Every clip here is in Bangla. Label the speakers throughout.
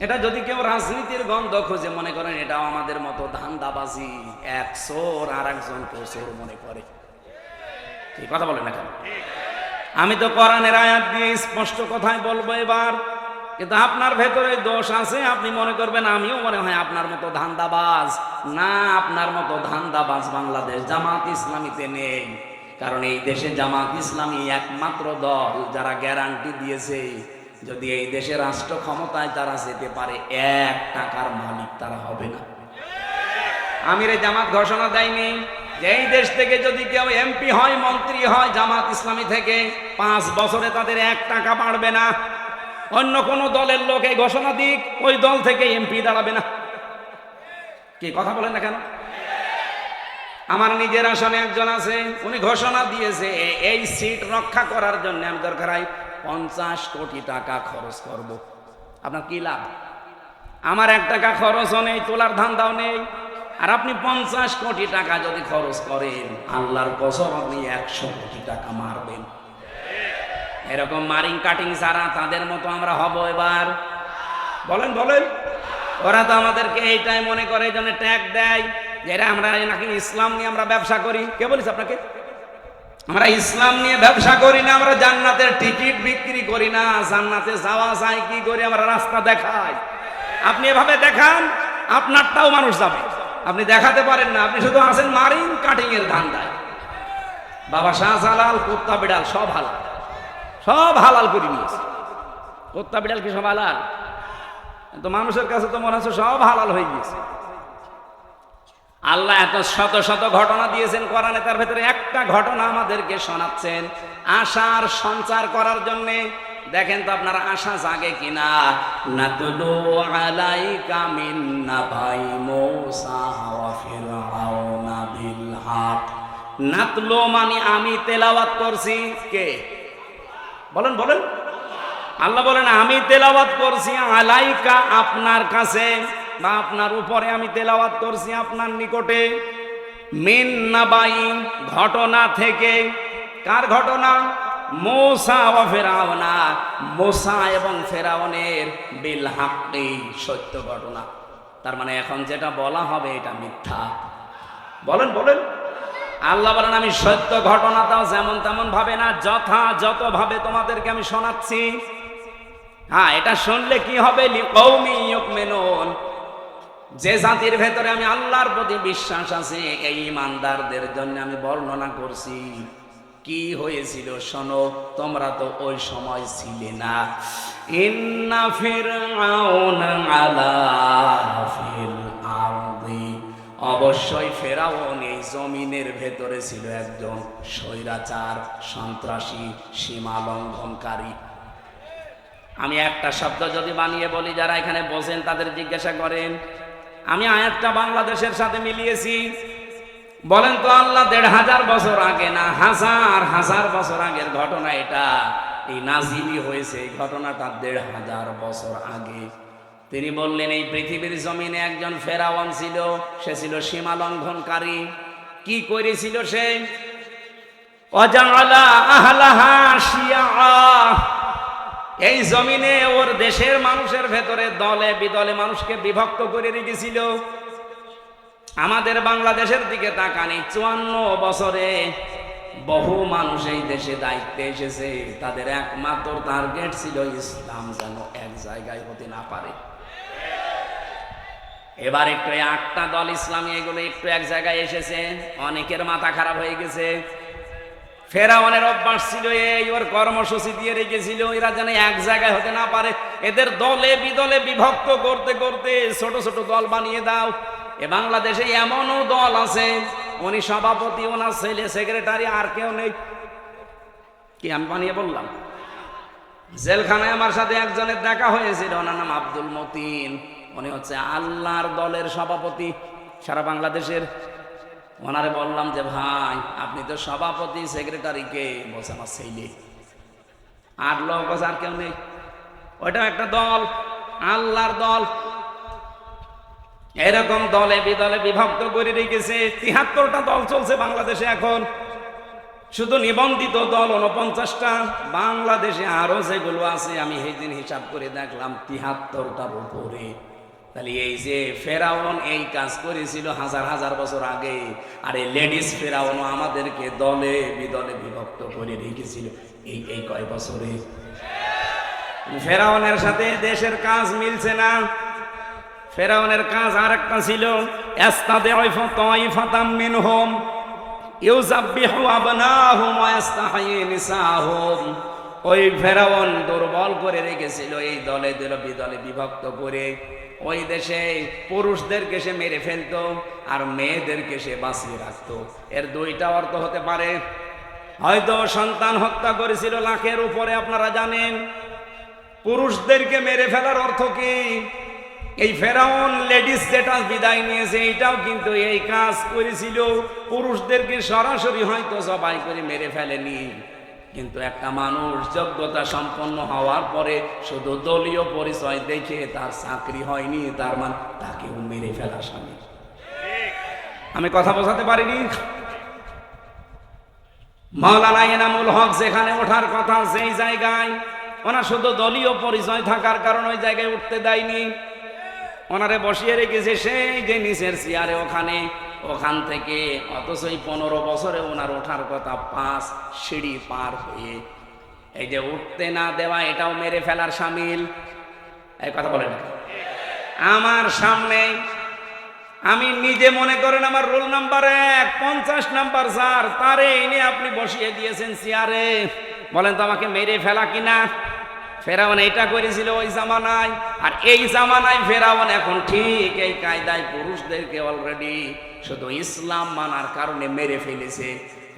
Speaker 1: এটা যদি কেউ রাজনীতির গন্ধ খুঁজে, মনে করেন এটাও আমাদের মতো ধান্দাবাজি, এক চোর আর একজন কেউ মনে করে। কি কথা বলেন না কেন? আমি তো কোরআনের আয়াত দিয়ে স্পষ্ট কথাই বলব এবার। কিন্তু আপনার ভেতরে দোষ আছে, আপনি মনে করবেন, আমিও মনে হয় আপনার মতো ধান্দাবাজ। না, আপনার মতো ধান্দাবাজ বাংলাদেশ জামাত ইসলামীতে নেই। কারণ এই দেশে জামাত ইসলামী একমাত্র দল যারা গ্যারান্টি দিয়েছে। যদি এই দেশে রাষ্ট্র ক্ষমতায় তারা যেতে পারে, এক টাকার মালিক তারা হবে না। আমিরে জামাত ঘোষণা দেয়নি যে এই দেশ থেকে যদি কেউ এমপি হয়, মন্ত্রী হয়, জামাত ইসলামী থেকে, পাঁচ বছরে তাদের এক টাকা বাড়বে না। অন্য কোন দলের লোক এই ঘোষণা দিক, ওই দল থেকে এমপি দাঁড়াবে না। কি কথা বলেন না কেন? আমার নিজের আসনে একজন আছে, উনি ঘোষণা দিয়েছে, এই সিট রক্ষা করার জন্য আমি দরকার হয় পঞ্চাশ কোটি টাকা খরচ করব। আপনার কি লাভ? আমার এক টাকা খরচও নেই, তোলার ধান্দাও নেই। আর আপনি পঞ্চাশ কোটি টাকা যদি খরচ করেন, আল্লাহর কসম আপনি একশো কোটি টাকা মারবেন। এরকম মারিং কাটিং ছাড়া তাদের মতো আমরা হব এবার। বলেন বলেন। ওরা তো আমাদেরকে এইটাই মনে করে, এই জন্য ট্যাগ দেয় যেটা আমরা নাকি ইসলাম নিয়ে আমরা ব্যবসা করি। কে বলিস আপনাকে? আমরা ইসলাম নিয়ে ব্যবসা করি না, আমরা জান্নাতের টিকিট বিক্রি করি না, জান্নাতে যাওয়া যায় কি করে? আমরা রাস্তা দেখাই। আপনি এভাবে দেখান, আপনারটাও মানুষ যাবে। আপনি দেখাতে পারেন না, আপনি শুধু আছেন মারিং কাটিং এর ধান্দায়। বাবা শাহজালাল, কুত্তা বিড়াল, সব হালাল। সব হালাল করে নিয়েছে। কুত্তা বিড়াল কি সব হালাল? তো মানুষের কাছে তো মনে হচ্ছে সব হালাল হয়ে গিয়েছে। আল্লাহ এত শত শত ঘটনা দিয়েছেন কোরআনে, তার ভেতরে একটা ঘটনা আমাদেরকে শোনাচ্ছেন। আশার সঞ্চার করার জন্য। দেখেন তো আপনার আশা জাগে কিনা? নাতুলু আলাইকা মিন নাবাই মূসা ওয়া ফিরআউনা বিল হক নাতলো মানে আমি তেলাওয়াত করছি কে? বলেন বলেন। আল্লাহ বলেন, আমি তেলাওয়াত করছি আলাইকা আপনার কাছে। বা আপনার উপরে আমি তেলাওয়াত করছি, আপনার নিকটে। মিন নাবাই ঘটনা থেকে। কার ঘটনা? মোসা ও ফেরাওনা মোসা এবং ফেরাউনের বিল হাক্কি সত্য ঘটনা। তার মানে এখন যেটা বলা হবে এটা মিথ্যা। বলেন বলেন। আল্লাহ বলেন, আমি সত্য ঘটনাটাও যেমন তেমন ভাবে না যথাযথ ভাবে তোমাদেরকে আমি শোনাচ্ছি। হ্যাঁ এটা শুনলে কি হবে? লিকৌমি ইউকমিনুন যে জাতির ভেতরে আমি আল্লাহর প্রতি বিশ্বাস আছে, এই ইমানদারদের জন্য আমি বর্ণনা করছি। কি হয়েছিল শোনো, তোমরা তো ওই সময় ছিলে না। ইন্না ফিরআউন আলা ফিল আরদি। অবশ্যই ফেরাউন এই জমিনের ভেতরে ছিল একজন স্বৈরাচার, সন্ত্রাসী, সীমা লঙ্ঘনকারী। আমি একটা শব্দ যদি বানিয়ে বলি, যারা এখানে বসেন তাদের জিজ্ঞাসা করেন আমি আয়াতটা বাংলাদেশের সাথে মিলিয়েছি। বলেন তো আল্লাহ, দেড় হাজার বছর আগে না, হাজার হাজার বছর আগের ঘটনা এটা? এই নাজিলি হয়েছে, এই ঘটনাটা দেড় হাজার বছর আগে। তিনি বললেন, এই পৃথিবীর জমিনে একজন ফেরাওয়ান ছিল, সে ছিল সীমা লঙ্ঘনকারী। কি করেছিল সে? অজালা আহলাহা শিয়া। এই জমিনে ওর দেশের মানুষের ভেতরে দলে বিদলে মানুষকে বিভক্ত করে রেখেছিল। আমাদের বাংলাদেশের দিকে তাকানি, চুয়ান্ন বছরে বহু মানুষ এই দেশে দায়িত্বে এসেছে। তাদের একমাত্র টার্গেট ছিল ইসলাম যেন এক জায়গায় হতে না পারে। এবার একটু আটটা দল ইসলামী, এগুলো একটু এক জায়গায় এসেছে। অনেকের মাথা খারাপ হয়ে গেছে। ফেরাওয়ানের অভ্যাস ছিল এই ওর কর্মসূচি দিয়ে রেখেছিল, এরা যেন এক জায়গায় হতে না পারে। এদের দলে বিদলে বিভক্ত করতে করতে ছোট ছোট দল বানিয়ে দাও। এ বাংলাদেশে এমনও দল আছে, উনি সভাপতি, ওনার ছেলে, সেক্রেটারি, আর কেউ নেই। কি আমি বানিয়ে বললাম? জেলখানায় আমার সাথে একজনের দেখা হয়েছিল, ওনার নাম আব্দুল মতিন। উনি হচ্ছে আল্লাহর দলের সভাপতি। সারা বাংলাদেশের ওনারে বললাম যে, ভাই, আপনি তো সভাপতি সেক্রেটারিকে বলছে, আমার ছেলে। আর লোক আর কেউ নেই। ওইটা একটা দল, আল্লাহর দল। এরকম দলে বিদলে বিভক্ত করে রেখেছে তিহাত্তরটা দল চলছে বাংলাদেশে এখন। শুধু নিবন্ধিত দল উনপঞ্চাশটা বাংলাদেশে আরও যেগুলো আছে, আমি সেই দিন হিসাব করে দেখলাম তিহাত্তরটার উপরে। তাহলে এই যে ফেরাউন এই কাজ করেছিল হাজার হাজার বছর আগে, আর এই লেডিস ফেরাউনও আমাদেরকে দলে বিদলে বিভক্ত করে রেখেছিল। এই এই কয় বছরে? ফেরাউনের সাথে দেশের কাজ মিলছে না। ফেরাউনের কাজ আর একটা ছিল ওই ফেরাউন দুর্বল করে রেখেছিল, এই দলে দলে বিদলে বিভক্ত করে। ওই দেশে পুরুষদেরকে সে মেরে ফেলতো আর মেয়েদেরকে সে বাঁচিয়ে রাখতো। এর দুইটা অর্থ হতে পারে, হয়তো সন্তান হত্যা করেছিল লাখের উপরে, আপনারা জানেন। পুরুষদেরকে মেরে ফেলার অর্থ কি? এই ফেরাউন লেডিস যেটা বিদায় নিয়েছে, এইটাও কিন্তু এই কাজ করেছিল। পুরুষদেরকে সরাসরি হয়তো সবাই করে মেরে ফেলেনি। কিন্তু একটা মানুষ যোগ্যতা সম্পন্ন হওয়ার পরে শুধু দলীয় পরিচয় দেখে তার চাকরি হয়নি, তার মান তাকেও মেরে ফেলা স্বামী। আমি কথা বোঝাতে পারিনি? মাওলানা এনামুল হক যেখানে ওঠার কথা সেই জায়গায়, ওনার শুধু দলীয় পরিচয় থাকার কারণে ওই জায়গায় উঠতে দেয়নি। ওনারে বসিয়ে রেখেছে সেই যে নিচের চেয়ারে ওখানে ওখান থেকে অথচ এই পনেরো বছরে ওনার ওঠার কথা পাঁচ সিঁড়ি পার হয়ে এই যে উঠতে না দেওয়া, এটাও মেরে ফেলার সামিল। এই কথা বলেন। আমার সামনে আমি নিজে মনে করেন আমার রোল নাম্বার এক, পঞ্চাশ নাম্বার স্যার, তারে এনে আপনি বসিয়ে দিয়েছেন চেয়ারে। বলেন তো আমাকে মেরে ফেলা কিনা? ফেরাউন এটা করেছিল ওই জামানায়, আর এই জামানায় ফেরাউন এখন ঠিক এই কায়দায় পুরুষদেরকে অলরেডি শুধু ইসলাম মানার কারণে মেরে ফেলেছে।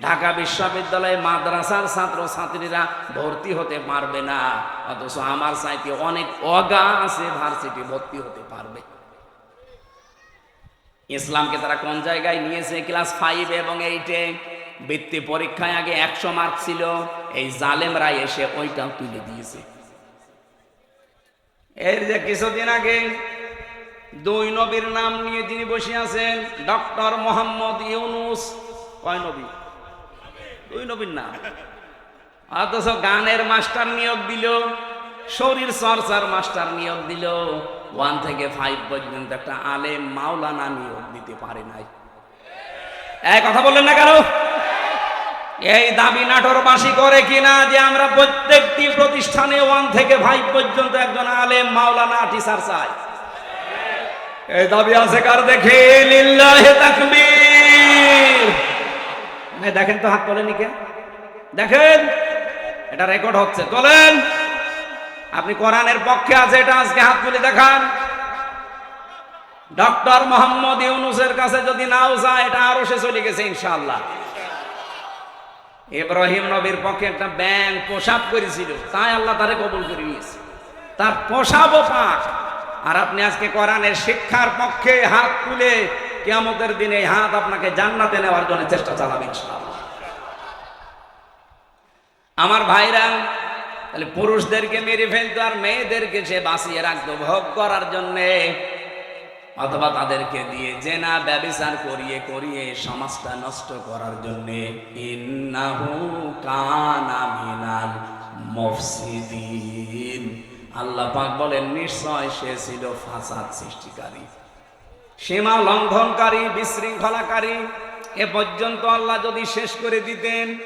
Speaker 1: ঢাকা বিশ্ববিদ্যালয়ে মাদ্রাসার ছাত্র ছাত্রীরা ভর্তি হতে পারবে না, অথচ আমার চাইতে অনেক অগা আছে ভার্সিটি ভর্তি হতে পারবে। ইসলামকে তারা কোন জায়গায় নিয়েছে? ক্লাস ফাইভ এবং এইটে বৃত্তি পরীক্ষায় আগে একশো মার্ক ছিল, এই জালেমরা এসে ওইটাও তুলে দিয়েছে। এর যে কিছুদিন আগে দুই নবীর নাম নিয়ে তিনি বসে আছেন, ডক্টর মোহাম্মদ ইউনুস। কয় নবী? দুই নবীর নাম। অথচ গানের মাস্টার নিয়োগ দিল, শরীর চর্চার মাস্টার নিয়োগ দিল। ওয়ান থেকে ফাইভ পর্যন্ত একটা আলেম মাওলানা নিয়োগ দিতে পারে নাই। এক কথা বললেন না কেন? এই দাবি নাটোরবাসী করে কিনা যে আমরা প্রত্যেকটি প্রতিষ্ঠানে ওয়ান থেকে ভাই পর্যন্ত একজন আলেম মাওলানা টিচার চাই। এই দাবি আছে কার দেখে? দেখেন তো হাত তোলেন কে দেখেন, এটা রেকর্ড হচ্ছে। তোলেন। আপনি কোরআনের পক্ষে আছে, এটা আজকে হাত তুলে দেখান। ডক্টর মোহাম্মদ ইউনুসের কাছে যদি নাও যায়, এটা আরও সে চলে গেছে, ইনশাআল্লাহ। ইব্রাহিম নবীর পক্ষে একটা ব্যাংক পোশাক করেছিল, তাই আল্লাহ তারে কবুল করে নিয়েছে। তার পোশাবও পাক। আর আপনি আজকে কোরআনের শিক্ষার পক্ষে হাত তুলে কিয়ামতের দিনে হাত আপনাকে জান্নাতে নেওয়ার জন্য চেষ্টা চালাবে আমার ভাইরা, তাহলে পুরুষদেরকে মেরে ফেলতো আর মেয়েদেরকে সে বাঁচিয়ে রাখতো। ভোগ করার জন্যে অথবা তাদেরকে দিয়ে জেনা, ব্যবচার করিয়ে করিয়ে সমাজটা নষ্ট করার জন্যে আল্লাহ পাক বলেন, নিশ্চয় সে ছিল ফাসাদ সৃষ্টিকারী। সীমা লঙ্ঘনকারী, বিশৃঙ্খলাকারী। এ পর্যন্ত আল্লাহ যদি শেষ করে দিতেন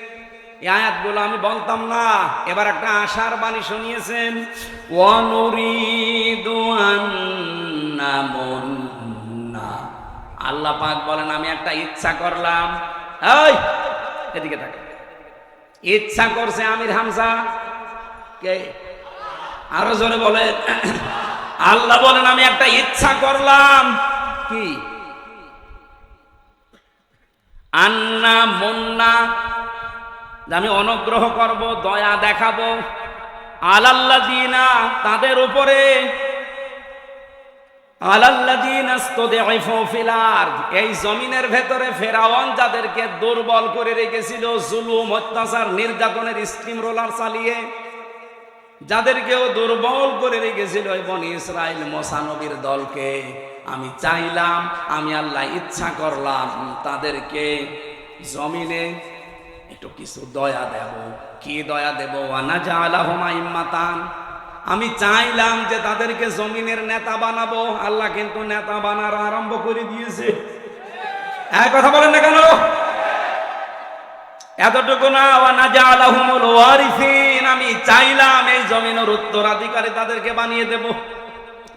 Speaker 1: আয়াতগুলো আমি বলতাম না। এবার একটা আশার বাণী শুনিয়েছেন ওয়ানুরিদু আন্না মুন্না আল্লাহ পাক বলেন, আমি একটা ইচ্ছা করলাম। এই, এদিকে থাকে। ইচ্ছা করছে আমির হামজা। কে? আরও জোরে বলেন। আল্লাহ বলেন, আমি একটা ইচ্ছা করলাম। কি? আন্না মুন্না আমি অনুগ্রহ করব, দয়া দেখাবো আলাল্লাদিনা তাদের উপরে। এই জমিনের ভেতরে ফেরাওয়ান যাদেরকে দুর্বল করে রেখেছিল, জুলুম, অত্যাচার, নির্যাতনের স্টিম রোলার চালিয়ে, যাদেরকেও দুর্বল করে রেখেছিল বনি ইসরায়েল মোসানবীর দলকে, আমি চাইলাম, আমি আল্লাহ ইচ্ছা করলাম, তাদেরকে জমিনে একটু কিছু দয়া দেব। কি দয়া দেব? আনা যা আলাহমা ইম্মাতান আমি চাইলাম যে তাদেরকে জমিনের নেতা বানাবো। আল্লাহ কিন্তু নেতা বানার আরম্ভ করে দিয়েছে। এক কথা বলেন না কেন? এতটুকু না আমি চাইলাম এই জমিনের উত্তরাধিকারী তাদেরকে বানিয়ে দেব।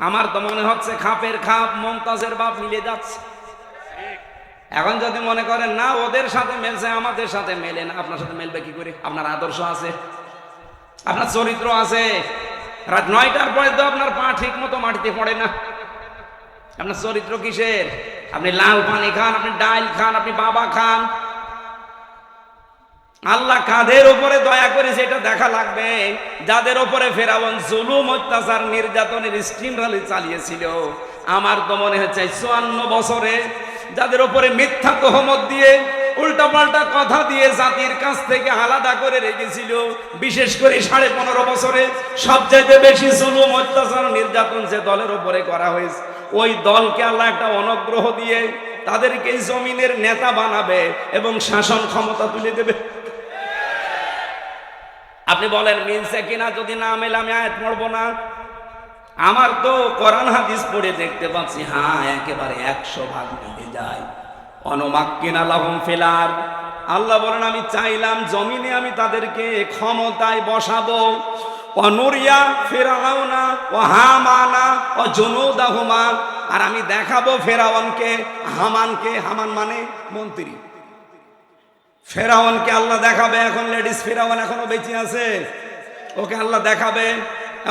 Speaker 1: আমার তো মনে হচ্ছে খাপের খাপ, মমতাজের বাপ মিলে যাচ্ছে। এখন যদি মনে করেন, না, ওদের সাথে মেলছে, আমাদের সাথে মেলে না। আপনার সাথে মেলবে কি করে? আপনার আদর্শ আছে। আপনার চরিত্র আছে। রাত নয়টার পরে তো আপনার পা ঠিক মতো মাটিতে পড়ে না। আপনার চরিত্র কিসের? আপনি লাল পানি খান, আপনি ডাইল খান, আপনি বাবা খান। আল্লাহ কাদের উপরে দয়া করেছে এটা দেখা লাগবে? যাদের উপরে ফেরাউন জুলুম, অত্যাচার, নির্যাতনের স্টিম রালি চালিয়েছিল। আমার তো মনে হচ্ছে চুয়ান্ন বছরে যাদের উপরে মিথ্যা তহমত দিয়ে উল্টাপাল্টা কথা দিয়ে জাতির কাছ থেকে আলাদা করে রেখেছিল। বিশেষ করে সাড়ে পনেরো বছরে সবচাইতে বেশি জুলুম, অত্যাচার, নির্যাতন যে দলের উপরে করা হয়েছে, ওই দলকে আল্লাহ একটা অনুগ্রহ দিয়ে তাদেরকে জমিনের নেতা বানাবে এবং শাসন ক্ষমতা তুলে দেবে। আপনি বলেন, মিলছে কিনা? যদি না মেলে, আমি আয়াত পড়ব না। আমার তো কোরআন হাদিস পড়ে দেখতে পাচ্ছি হ্যাঁ একেবারে একশো ভাগ মিলে যায়। অনমাক্কিনা লাহম ফেলার আল্লাহ বলেন, আমি চাইলাম জমিনে আমি তাদেরকে ক্ষমতায় বসাবো। অনুরিয়া ফেরাউনা ও হামানা, ও জনুদাহুমা। আর আমি দেখাবো ফেরাওয়ানকে হামানকে, হামান মানে মন্ত্রী। ফেরাওয়ানকে আল্লাহ দেখাবে, এখন লেডিস ফেরাওয়ান এখনও বেঁচে আছে। ওকে আল্লাহ দেখাবে।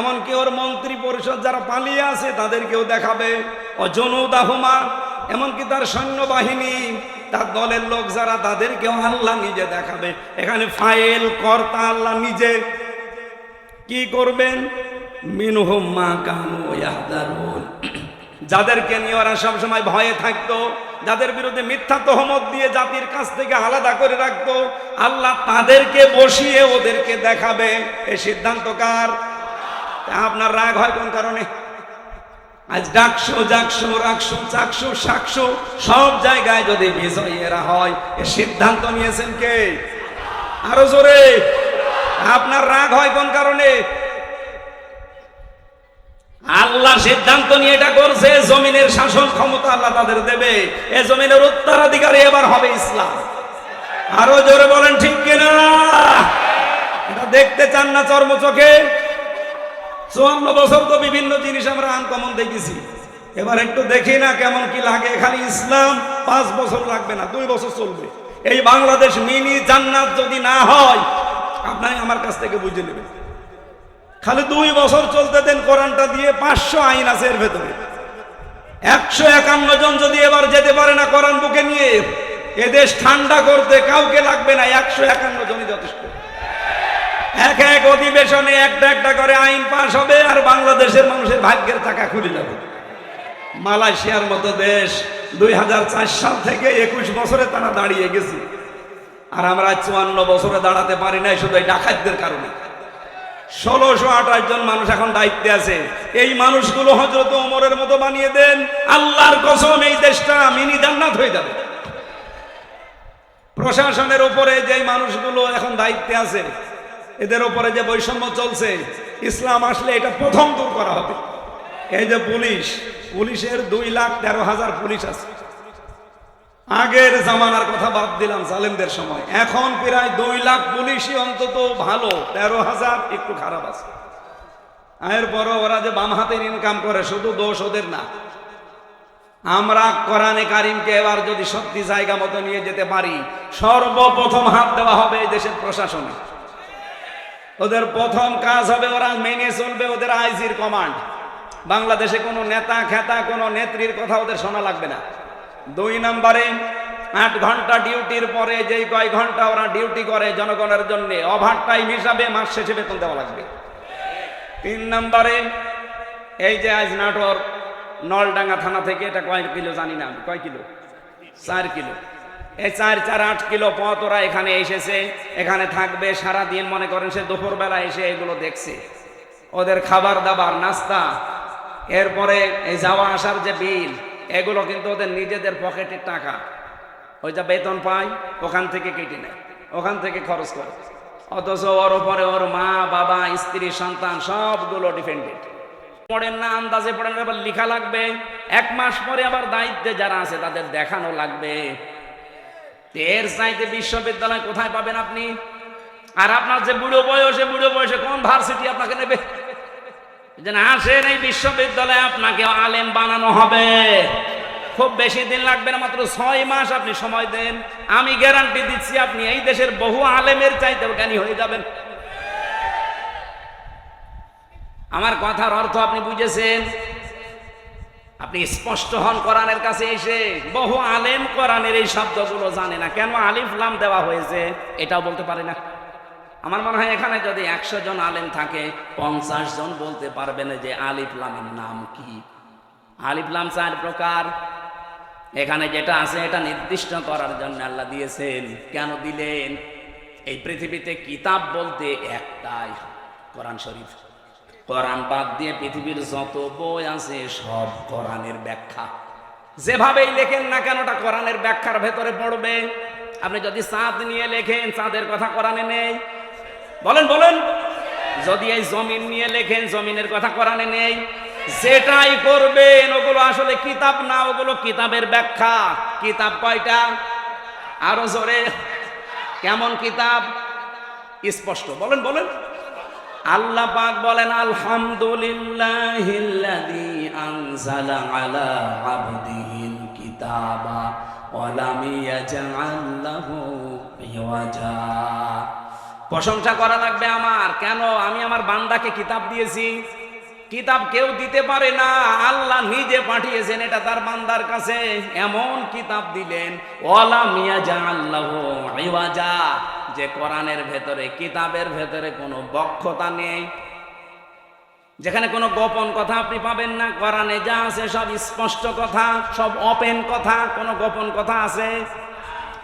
Speaker 1: এমনকি ওর মন্ত্রী পরিষদ যারা পালিয়ে আছে, তাদেরকেও দেখাবে। ও জনুদাহুমা এমনকি তার সৈন্যবাহিনী, তার দলের লোক যারা তাদেরকেও আল্লাহ নিজে দেখাবে। এখানে ফাইল কর্তা আল্লাহ নিজে। কি করবেন? যাদেরকে নিয়ে ওরা সবসময় ভয়ে থাকতো, যাদের বিরুদ্ধে মিথ্যা তহমত দিয়ে জাতির কাছ থেকে আলাদা করে রাখতো, আল্লাহ তাদেরকে বসিয়ে ওদেরকে দেখাবে। এই সিদ্ধান্ত কার? আপনার রাগ হয় কোন কারণে? আজ ডাকশো জাকশো রাকশো চাকশো সাকশো সব জায়গায় যদি বিজয়ীরা হয়, এ সিদ্ধান্ত নিয়েছেন কে? আরও জোরে। আপনার রাগ হয় কোন কারণে? আল্লাহ সিদ্ধান্ত নিয়ে এটা করছে, জমিনের শাসন ক্ষমতা আল্লাহ তাদের দেবে। এ জমিনের উত্তরাধিকারী এবার হবে ইসলাম। আরও জোরে বলেন, ঠিক কিনা? এটা দেখতে চান না চর্ম চোখে চুয়ান্ন বছর তো বিভিন্ন জিনিস আমরা আনকমন দেখেছি। এবার একটু দেখি না কেমন কি লাগে। খালি ইসলাম পাঁচ বছর লাগবে না, দুই বছর চলবে। এই বাংলাদেশ মিনি জান্নাত যদি না হয় আপনার আমার কাছ থেকে বুঝে নেবেন। খালি দুই বছর চলতে দেন কোরআনটা দিয়ে পাঁচশো আইন আছে এর ভেতরে। একশো একান্ন জন যদি এবার যেতে পারে না কোরআন বুকে নিয়ে, এদেশ ঠান্ডা করতে কাউকে লাগবে না, একশো একান্ন জনই যথেষ্ট। এক এক অধিবেশনে একটা একটা করে আইন পাশ হবে আর বাংলাদেশের মানুষের ভাগ্যের চাকা খুলে যাবে। মালয়েশিয়ার মতো দেশ দুই হাজার চার সাল থেকে একুশ বছরে তারা দাঁড়িয়ে গেছে। আর আমরা চুয়ান্ন বছরে দাঁড়াতে পারি নাই শুধু এই ডাকাতদের কারণে। ষোলোশো আঠাশ জন মানুষ এখন দায়িত্বে আছে। এই মানুষগুলো হজরত ওমরের মতো বানিয়ে দেন, আল্লাহর কসম এই দেশটা মিনি জান্নাত হয়ে যাবে। প্রশাসনের উপরে যে মানুষগুলো এখন দায়িত্বে আছে এদের উপরে যে বৈষম্য চলছে, ইসলাম আসলে এটা প্রথম দূর করা হবে। এই যে পুলিশ, পুলিশের দুই লাখ তেরো হাজার পুলিশ আছে। আগের জামানার কথা বাদ দিলাম জালেমদের সময়। এখন প্রায় দুই লাখ পুলিশই অন্তত ভালো, তেরো হাজার একটু খারাপ আছে। এরপরও ওরা যে বাম হাতের ইনকাম করে, শুধু দোষ ওদের না। আমরা কোরআনে কারিমকে এবার যদি সত্যি জায়গা মতো নিয়ে যেতে পারি, সর্বপ্রথম হাত দেওয়া হবে এই দেশের প্রশাসনে। ওদের প্রথম কাজ হবে, ওরা মেনে চলবে ওদের আইজির কমান্ড। বাংলাদেশে কোনো নেতা, খেতা, কোনো নেত্রীর কথা ওদের শোনা লাগবে না। দুই নম্বরে, আট ঘণ্টা ডিউটির পরে যেই কয় ঘণ্টা ওরা ডিউটি করে জনগণের জন্য, ওভার টাইম হিসাবে মাস শেষে বেতন দেওয়া লাগবে। তিন নম্বরে, এই যে আজ নাটোর, নলডাঙ্গা থানা থেকে এটা কয় কিলো জানি না কয় কিলো? চার কিলো। এই চার চার আট কিলো পথ ওরা এখানে এসেছে, এখানে থাকবে সারা দিন মনে করেন সে দুপুরবেলা এসে এগুলো দেখছে। ওদের খাবার দাবার, নাস্তা, এরপরে এই যাওয়া আসার যে বিল, এগুলো কিন্তু ওদের নিজেদের পকেটের টাকা। ওই যা বেতন পায়, ওখান থেকে কেটে নেয়, ওখান থেকে খরচ করে। অথচ ওর ওপরে ওর মা, বাবা, স্ত্রী, সন্তান সবগুলো ডিপেন্ডেন্ট। পড়েন না, আন্দাজে পড়েন আবার লেখা লাগবে, এক মাস পরে আবার দায়িত্বে যারা আছে তাদের দেখানো লাগবে। এর চাইতে বিশ্ববিদ্যালয় কোথায় পাবেন আপনি? আর আপনার যে বুড়ো বয়সে বুড়ো বয়সে কোন ভার্সিটি আপনাকে নেবে? যেন আসেন এই বিশ্ববিদ্যালয়ে আপনাকে আলেম বানানো হবে। খুব বেশি দিন লাগবে না, মাত্র ছয় মাস আপনি সময় দেন। আমি গ্যারান্টি দিচ্ছি, আপনি এই দেশের বহু আলেমের চাইতেও জ্ঞানী হয়ে যাবেন। আমার কথার অর্থ আপনি বুঝেছেন আপনি স্পষ্ট হন কোরআনের কাছে এসে। বহু আলেম কোরআনের এই শব্দগুলো জানে না। কেন আলিফ লাম দেওয়া হয়েছে? এটাও বলতে পারে না। আমার মনে হয় এখানে যদি একশো জন আলেম থাকে, পঞ্চাশ জন বলতে পারবেন যে আলিফ লামের নাম কি। আলিফ লাম চার প্রকার। এখানে যেটা আছে, এটা নির্দিষ্ট করার জন্য আল্লাহ দিয়েছেন। কেন দিলেন? এই পৃথিবীতে কিতাব বলতে একটাই কোরআন শরীফ। কোরআন বাদ দিয়ে পৃথিবীর যত বই আছে সব কোরআনের ব্যাখ্যা। যেভাবেই লেখেন না কেন, ওটা কোরআনের ব্যাখ্যার ভেতরে পড়বে। আপনি যদি চাঁদ নিয়ে লেখেন, চাঁদের কথা কোরআনে নেই। বলেন বলেন। যদি এই জমিন নিয়ে লেখেন, জমিনের কথা কোরআনে নেই। যেটাই করবেন ওগুলো আসলে কিতাব না, ওগুলো কিতাবের ব্যাখ্যা। কিতাব কয়টা? আরও জোরে। কেমন কিতাব? স্পষ্ট। বলেন বলেন। আল্লাহ পাক বলেন, আলহামদুলিল্লাহিল্লাযী আনজালা আলা আবদিহিল কিতাবা ওয়া লাম ইয়াজআল লাহু ইওয়াজা। প্রশংসা করা লাগবে আমার। কেন? আমি আমার বান্দাকে কিতাব দিয়েছি। কিতাব কেউ দিতে পারে না। আল্লাহ নিজে পাঠিয়েছেন, এটা তার বান্দার কাছে। এমন কিতাব দিলেন ওয়ালা মিয়া যা আল্লাহ যে কোরআনের ভেতরে, কিতাবের ভেতরে কোনো বক্ষতা নেই। যেখানে কোনো গোপন কথা আপনি পাবেন না। কোরআনে যা আছে সব স্পষ্ট কথা, সব ওপেন কথা, কোনো গোপন কথা আছে?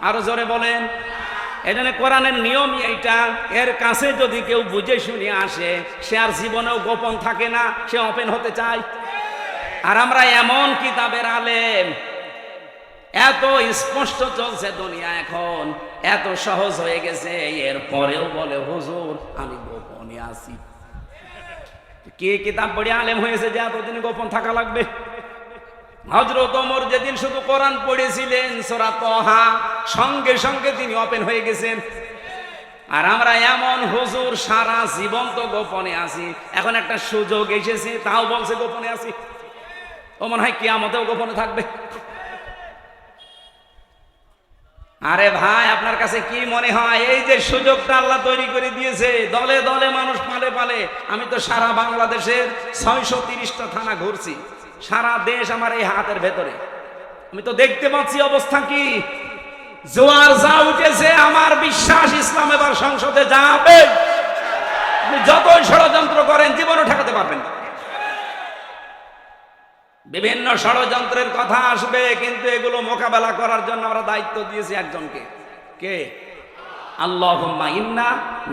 Speaker 1: আরও জোরে বলেন। এই জন্য কোরআনের নিয়মই এইটা, এর কাছে যদি কেউ বুঝে শুনে আসে, সে আর জীবনেও গোপন থাকে না, সে ওপেন হতে চায়। আর আমরা এমন কিতাবের আলেম এত স্পষ্ট চলছে দুনিয়া এখন, এত সহজ হয়ে গেছে এর পরেও বলে, হুজুর, আমি গোপনে আছি। কে কিতাব পড়ে আলেম হয়েছে যে এতদিন গোপন থাকা লাগবে? হজরত ওমর যেদিন শুধু কোরআন পড়েছিলেন, সোরা তহা, সঙ্গে সঙ্গে তিনি ওপেন হয়ে গেছেন। আর আমরা এমন, হুজুর, সারা জীবন তো গোপনে আছি। এখন একটা সুযোগ এসেছে, তাও বলছে, গোপনে আছি। ও মনে হয় কেয়ামতেও গোপনে থাকবে। আরে ভাই, আপনার কাছে কি মনে হয়? এই যে সুযোগটা আল্লাহ তৈরি করে দিয়েছে, দলে দলে মানুষ পালে পালে। আমি তো সারা বাংলাদেশের ছয়শো তিরিশটা থানা ঘুরছি। সারা দেশ আমার এই হাতের ভেতরে। আমি তো দেখতে পাচ্ছি অবস্থা কি? জোয়ার যা উঠেছে, আমার বিশ্বাস ইসলাম এবার সংসদে যাবে। যতই ষড়যন্ত্র করেন, জীবনও ঠেকাতে পারবেন না। বিভিন্ন ষড়যন্ত্রের কথা আসবে, কিন্তু এগুলো মোকাবেলা করার জন্য আমরা দায়িত্ব দিয়েছি একজনকে। কে? আল্লাহুম্মা ইন্না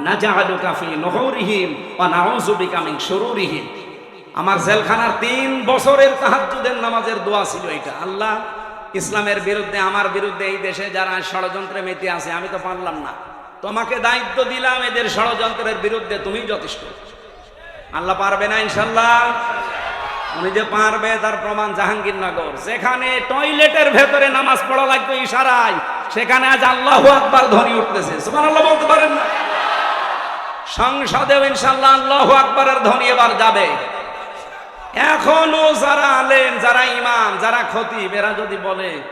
Speaker 1: নাজআলুকা ফি নুহুরিহিম ওয়া আমার জেলখানার তিন বছরের তাহাজ্জুদের নামাজের দোয়া ছিল এটা। আল্লাহ ইসলামের বিরুদ্ধে, আমার বিরুদ্ধে এই দেশে যারা ষড়যন্ত্রে মেতে আছে, আমি তো পারলাম না। তোমাকে দায়িত্ব দিলাম এদের ষড়যন্ত্রের বিরুদ্ধে তুমি যথেষ্ট। আল্লাহ পারবে না ইনশাল্লাহ? উনি যে পারবে তার প্রমাণ জাহাঙ্গীরনগর। যেখানে টয়লেটের ভেতরে নামাজ পড়া লাগবে ইশারায়। সেখানে আজ আল্লাহ আকবার ধ্বনি উঠতেছে। আল্লাহ বলতে পারেন না? সংসদেও ইনশাল্লাহ আল্লাহ আকবরের ধ্বনি এবার যাবে। এখনও যারা আলেম, যারা ইমাম, যারা খতিব, এরা যদি বলে,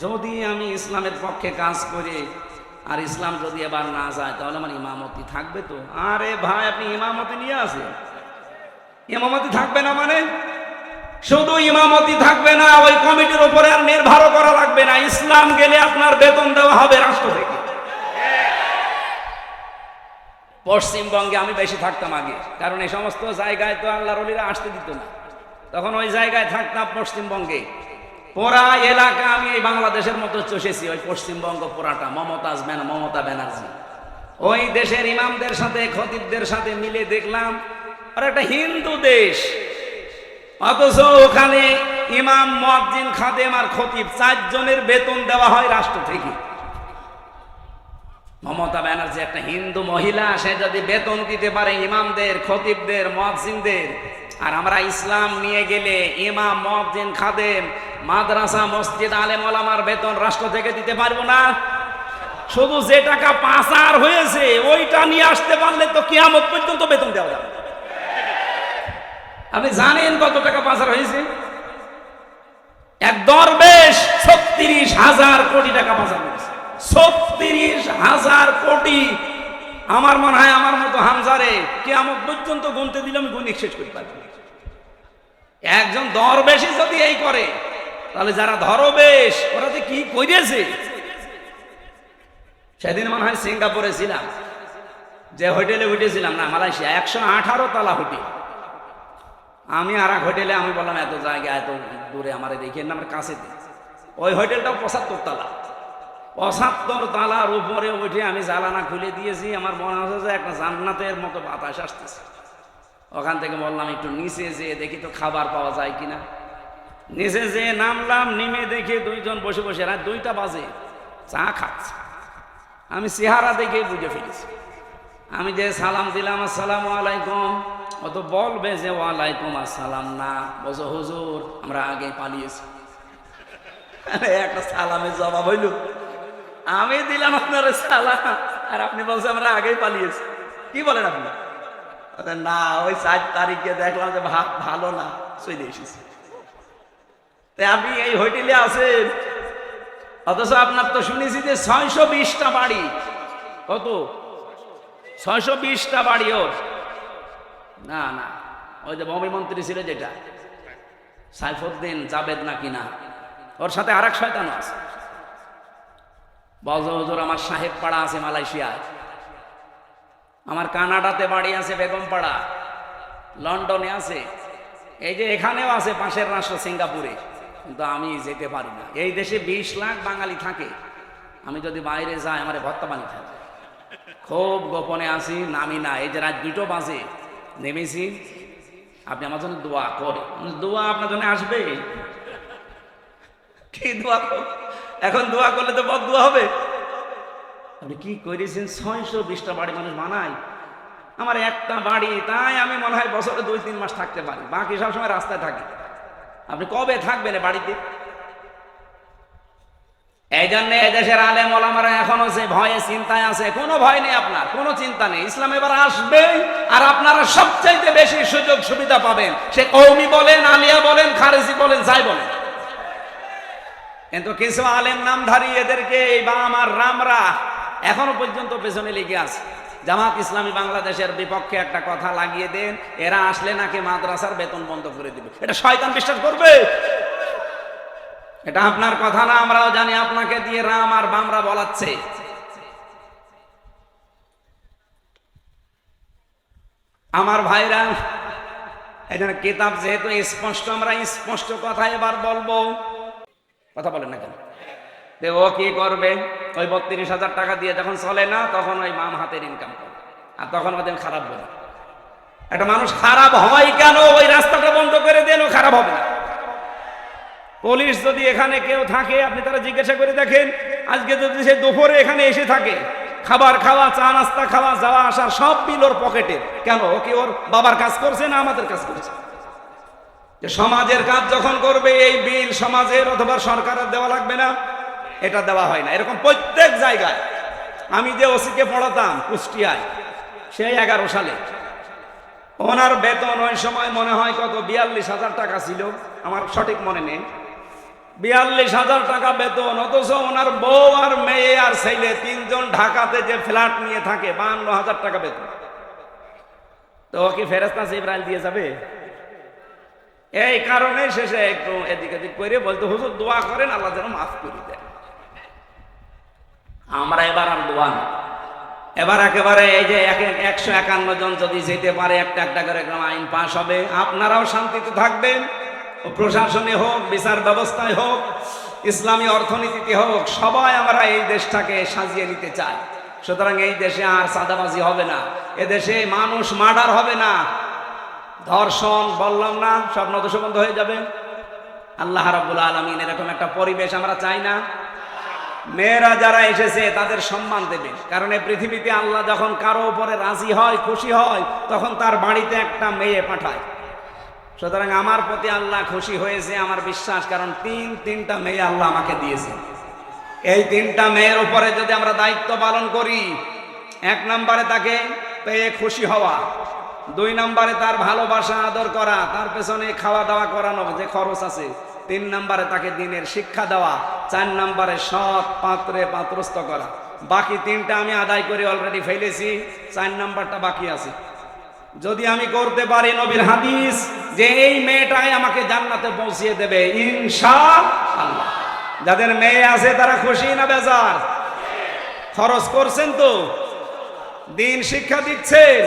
Speaker 1: যদি আমি ইসলামের পক্ষে কাজ করি, আর ইসলাম যদি এবার না যায়, তাহলে আমার ইমামতি থাকবে তো? আরে ভাই, আপনি ইমামতি নিয়ে আসেন। ইমামতি থাকবে না মানে? শুধু ইমামতি থাকবে না, ওই কমিটির উপরে আর নির্ভর করা লাগবে না। ইসলাম গেলে আপনার বেতন দেওয়া হবে রাষ্ট্র থেকে। পশ্চিমবঙ্গে আমি বেশি থাকতাম আগে, কারণ এই সমস্ত জায়গায় তো আল্লাহর অলিরা আসতে দিত না। তখন ওই জায়গায় থাকতাম পশ্চিমবঙ্গে। পুরা এলাকা আমি এই বাংলাদেশের মতো চষেছি, ওই পশ্চিমবঙ্গ পুরাটা মমতাজ ব্যান মমতা ব্যানার্জি। ওই দেশের ইমামদের সাথে, খতিবদের সাথে মিলে দেখলাম আর একটা হিন্দু দেশ। অথচ ওখানে ইমাম মুয়াজ্জিন খাদেম আর খতিব চারজনের বেতন দেওয়া হয় রাষ্ট্র থেকে। মমতা ব্যানার্জি একটা হিন্দু মহিলা, সে যদি বেতন দিতে পারে ইমামদের, খতিবদের মহসিনদের আর আমরা ইসলাম নিয়ে গেলে ইমাম মহজিন খাদেম মাদ্রাসা, মসজিদ, আলেম ওলামার বেতন রাষ্ট্র থেকে দিতে পারব না। শুধু যে টাকা পাচার হয়েছে, ওইটা নিয়ে আসতে পারলে তো কিয়ামত পর্যন্ত বেতন দেওয়া যাবে আপনি জানেন কত টাকা পাচার হয়েছে? এক দরবেশ ছত্রিশ হাজার কোটি টাকা পাচার করেছে। ছত্রিশ হাজার কোটি। আমার মনে হয় আমার মতো হামজারে কে আমার পর্যন্ত গুনতে দিলে আমি গুণিক শেষ করতে পারব। একজন দরবেশই যদি এই করে, তাহলে যারা ধরবেশ, ওরা যে কি করেছে সেদিন মনে হয় সিঙ্গাপুরে ছিলাম। যে হোটেলে উঠেছিলাম না, মালয়েশিয়া, একশো আঠারো তলা হোটেল। আমি আর এক হোটেলে আমি বললাম, এত জায়গা, এত দূরে আমার দেখি। না আমার কাছে। ওই হোটেলটাও পঁচাত্তর তালা। পঁচাত্তর তালার উপরে উঠে আমি জ্বালানা খুলে দিয়েছি। আমার মনে হচ্ছে যে একটা জান্নাতের মতো বাতাস আসতেছে। ওখান থেকে বললাম, একটু নিচে যেয়ে দেখি তো খাবার পাওয়া যায় কিনা? নিচে যেয়ে নামলাম, নেমে দেখে দুইজন বসে বসে, রাত দুইটা বাজে, চা খাচ্ছে। আমি চেহারা দেখে বুঝে ফেলেছি। আমি যে সালাম দিলাম, আসসালামু আলাইকুম। ও তো বলবে যে, ওয়ালাইকুম আসসালাম, না। বলছো, হুজুর, আমরা আগে পালিয়েছি। একটা সালামের জবাব হইল। আমি দিলাম আপনার সালাম, আর আপনি বলছেন, আমরা আগেই পালিয়েছি। কি বলেন আপনি? না, ওই চার তারিখে দেখলাম যে, ভাত ভালো না, চলে এসেছি। তাই আপনি এই হোটেলে আছেন? অথচ আপনার তো শুনেছি যে, ছয়শো বিশটা বাড়ি। কত? ছয়শো বিশটা বাড়ি ওর। না না। ওই যে মন্ত্রী ছিল যেটা। সাইফুদ্দিন জাবেদ না কিনা ওর সাথে আর এক শয়তান আছে বজর আমার সাহেব পাড়া আছে মালয়েশিয়ায়। আমার কানাডাতে বাড়ি আছে বেগমপাড়া লন্ডনে আছে। এই যে এখানেও আছে পাশের রাষ্ট্র সিঙ্গাপুরে। কিন্তু আমি যেতে পারি না। এই দেশে বিশ লাখ বাঙালি থাকে। আমি যদি বাইরে যাই, আমার ভত্তা পানি থাকে খুব গোপনে আছি, নামি না। এই যে রাত দুটো বাজে। নেমেছি আপনি আমার জন্য দোয়া করে। দোয়া আপনার জন্য আসবে? কি দোয়া এখন দোয়া করলে তো বদ দোয়া হবে। আপনি কি করেছেন? ছয়শো বিশটা বাড়ি মানুষ বানায়। আমার একটা বাড়ি, তাই আমি মনে হয় বছরে দুই তিন মাস থাকতে পারি। বাকি সবসময় রাস্তায় থাকি। আপনি কবে থাকবেন বাড়িতে? এই জন্য এদেশের আলেম ওলামারা এখনও ভয়ে চিন্তায় আছে, কোনো ভয় নেই আপনার, কোনো চিন্তা নেই। ইসলাম এবার আসবে আর আপনারা সবচাইতে বেশি সুযোগ সুবিধা পাবেন। সে কৌমি বলেন, আলিয়া বলেন, খারেজি বলেন, যাই বলেন। কিন্তু কিছু আলেম নামধারী এদেরকে এই বা আমার রামরা এখনও পর্যন্ত পেছনে লেগে আছে। জামাত ইসলামী বাংলাদেশের বিপক্ষে একটা কথা লাগিয়ে দেন, এরা আসলে নাকি মাদ্রাসার বেতন বন্ধ করে দিবে। এটা শয়তান বিশ্বাস করবে? এটা আপনার কথা না, আমরাও জানি, আপনাকে দিয়ে রাম আর বামরা বলাচ্ছে। আমার ভাইরা এখানে কিতাব যেহেতু স্পষ্ট, আমরা স্পষ্ট কথা এবার বলব। কথা বলেন না কেন? ও কি করবে? ওই বত্রিশ হাজার টাকা দিয়ে যখন চলে না, তখন ওই মাম হাতের ইনকাম করে। আর তখন ওদের খারাপ বলে একটা মানুষ খারাপ হয় কেন? ওই রাস্তাটা বন্ধ করে দেন ও খারাপ হবে না। পুলিশ যদি এখানে কেউ থাকে, আপনি তারা জিজ্ঞাসা করে দেখেন, আজকে যদি সে দুপুরে এখানে এসে থাকে, খাবার খাওয়া, চা নাস্তা খাওয়া, যাওয়া আসা সব বিল ওর পকেটে। কেন? ও কি ওর বাবার কাজ করছে না আমাদের কাজ করছে? সমাজের কাজ যখন করবে, এই বিল সমাজের অথবা সরকারের দেওয়া লাগবে না। এটা দেওয়া হয় না। এরকম প্রত্যেক জায়গায়। আমি যে ওসিকে পড়াতাম কুষ্টিয়ায় সেই এগারো সালে। ওনার বেতন ওই সময় মনে হয় কত? বিয়াল্লিশ হাজার টাকা ছিল। আমার সঠিক মনে নেই। বিয়াল্লিশ হাজার টাকা বেতন, অথচ ওনার বউ আর মেয়ে আর ছেলে তিনজন ঢাকাতে যে ফ্ল্যাট নিয়ে থাকে বান্ন হাজার টাকা বেতন। তো কি ফেরেস্তা ইব্রাহিম দিয়ে যাবে? এই কারণে শেষে একটু এদিক এদিক করে বলতে, হুজুর, দোয়া করেন, আল্লাহ যেন মাফ করে দেয় আমরা এবার আর দোয়া এবার একেবারে এই যে এক- একশো একান্ন জন যদি যেতে পারে, একটা একটা করে আইন পাশ হবে। আপনারাও শান্তিতে থাকবেন। প্রশাসনে হোক, বিচার ব্যবস্থায় হোক, ইসলামী অর্থনীতিতে হোক, সবাই আমরা এই দেশটাকে সাজিয়ে নিতে চাই। সুতরাং এই দেশে আর সাদাবাজি হবে না। এ দেশে মানুষ মার্ডার হবে না। ধর্ষণ, বললাম না সব নদশ বন্ধ হয়ে যাবে। আল্লাহ রাবুল আলমিন এরকম একটা পরিবেশ আমরা চাই না। মেয়েরা যারা এসেছে, তাদের সম্মান দেবে। কারণ এই পৃথিবীতে আল্লাহ যখন কারও উপরে রাজি হয়, খুশি হয়, তখন তার বাড়িতে একটা মেয়ে পাঠায়। সুতরাং আমার প্রতি আল্লাহ খুশি হয়েছে, আমার বিশ্বাস, কারণ তিন, তিনটা মেয়ে আল্লাহ আমাকে দিয়েছে। এই তিনটা মেয়ের উপরে যদি আমরা দায়িত্ব পালন করি, এক নম্বরে তাকে পেয়ে খুশি হওয়া, দুই নম্বরে তার ভালোবাসা, আদর করা, তার পেছনে খাওয়া দাওয়া করানো যে খরচ আছে, তিন নম্বরে তাকে দিনের শিক্ষা দেওয়া, চার নম্বরে সৎ পাত্রে পাত্রস্থ করা। বাকি তিনটা আমি আদায় করে অলরেডি ফেলেছি, চার নাম্বারটা বাকি আছে। যদি আমি করতে পারি নবীর হাদিস, যে এই মেয়েটাই আমাকে জান্নাতে পৌঁছিয়ে দেবে ইনশা আল্লাহ যাদের মেয়ে আছে, তারা খুশি না বেজার? খরচ করছেন তো? দিন শিক্ষা দিচ্ছেন?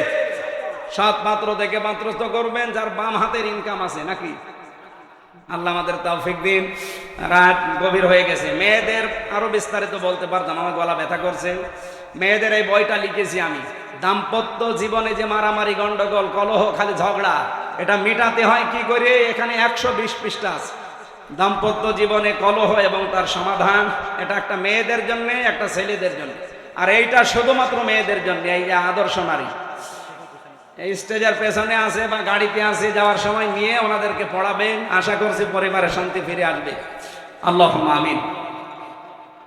Speaker 1: সাত পাত্র থেকে পাত্রস্থ করবেন, যার বাম হাতের ইনকাম আছে, নাকি? আল্লাহ আমাদের তৌফিক দিন। রাত গভীর হয়ে গেছে। মেয়েদের আরও বিস্তারিত বলতে পারতাম, আমার গলা ব্যথা করছে। মেয়েদের এই বইটা লিখেছি আমি। দাম্পত্য জীবনে যে মারামারি, গন্ডগোল, কলহ, খালি ঝগড়া, এটা মিটাতে হয় কি করে? এখানে একশো বিশ পৃষ্ঠা আছে। দাম্পত্য জীবনে কলহ এবং তার সমাধান, এটা একটা মেয়েদের জন্য, একটা ছেলেদের জন্য। আর এইটা শুধুমাত্র মেয়েদের জন্য, এই যে আদর্শ নারী। এই স্টেজের পেছনে আছে বা গাড়িতে আছে, যাওয়ার সময় নিয়ে ওনাদেরকে পড়াবেন। আশা করছি পরিবারে শান্তি ফিরে আসবে। আল্লাহ আমিন।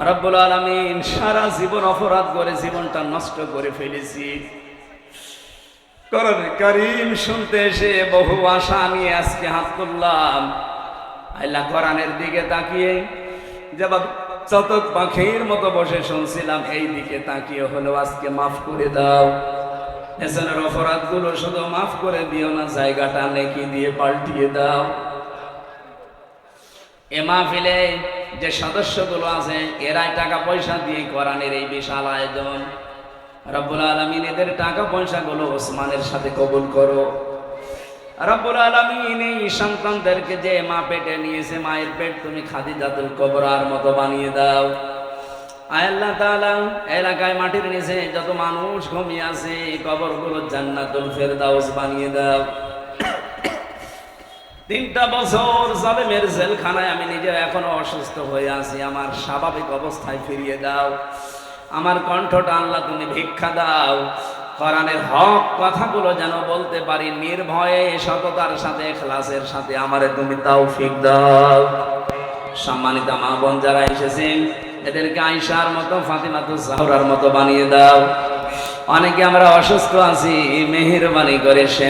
Speaker 1: রব্বুল আলামিন সারা জীবন অপরাধ করে জীবনটা নষ্ট করে ফেলেছি। করবে করিম শুনতে এসে বহু আশা আমি আজকে হাত তুললাম। আল্লাহ কোরআনের দিকে তাকিয়ে জবাব চতক পাখির মতো বসে শুনছিলাম, এই দিকে তাকিয়ে হলো আজকে মাফ করে দাও। পেছনের অপরাধগুলো শুধু মাফ করে দিও না, জায়গাটা নেকি দিয়ে পাল্টিয়ে দাও। এ মাহফিলে যে সদস্যগুলো আছে, এরাই টাকা পয়সা দিয়ে কোরআনের এই বিশাল আয়োজন। রব্বুল আলমিন এদের টাকা পয়সাগুলো ওসমানের সাথে কবুল করো। রব্বুল আলমিন এই সন্তানদেরকে যে মা পেটে নিয়েছে, মায়ের পেট তুমি খাদিজাতুল কবরার মতো বানিয়ে দাও। আয় আল্লাহ তাআলা, এলাকায় মাটির নিচে যত মানুষ ঘুমিয়ে আছে কবরগুলো জান্নাতুল ফেরদাউস বানিয়ে দাও। তিনটা বছর জালেমের জেলখানায় আমি নিজে এখনও অসুস্থ হয়ে আছি। আমার স্বাভাবিক অবস্থায় ফিরিয়ে দাও। আমার কণ্ঠটা আল্লাহ তুমি ভিক্ষা দাও। কোরআনের হক কথাগুলো যেন বলতে পারি, নির্ভয়ে সততার সাথে ক্লাসের সাথে আমারে তুমি তৌফিক দাও। সম্মানিত মা বোন যারা এসেছেন, এদেরকে আইসার মতো, ফাতিমাতু জাহরার মতো বানিয়ে দাও। অনেকে আমরা অসুস্থ আছি, মেহেরবানি করে সে